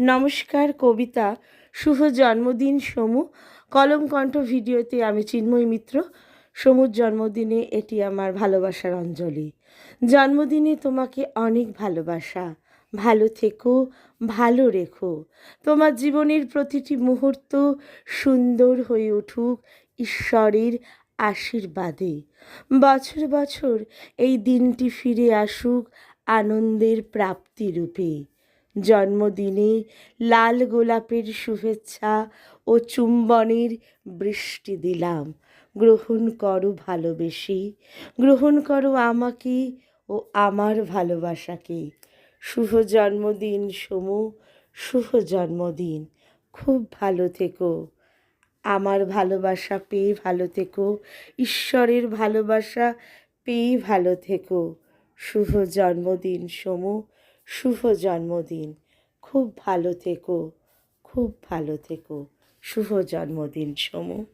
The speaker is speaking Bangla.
নমস্কার কবিতা, শুভ জন্মদিন সমু। কলম কণ্ঠ ভিডিওতে আমি চিন্ময় মিত্র। সমুর জন্মদিনে এটি আমার ভালোবাসার অঞ্জলি। জন্মদিনে তোমাকে অনেক ভালোবাসা। ভালো থেকো, ভালো রেখো। তোমার জীবনের প্রতিটি মুহূর্ত সুন্দর হয়ে উঠুক ঈশ্বরের আশীর্বাদে। বছর বছর এই দিনটি ফিরে আসুক আনন্দের প্রাপ্তি রূপে। জন্মদিনে লাল গোলাপের শুভেচ্ছা ও চুম্বনের বৃষ্টি দিলাম। গ্রহণ করো ভালোবেসে, গ্রহণ করো আমাকে ও আমার ভালোবাসাকে। শুভ জন্মদিন সমু, শুভ জন্মদিন। খুব ভালো থেকো। আমার ভালোবাসা পেয়ে ভালো থেকো। ঈশ্বরের ভালোবাসা পেয়ে ভালো থেকো। শুভ জন্মদিন সমু শুভ জন্মদিন। খুব ভালো থেকো খুব ভালো থেকো। শুভ জন্মদিন সমু।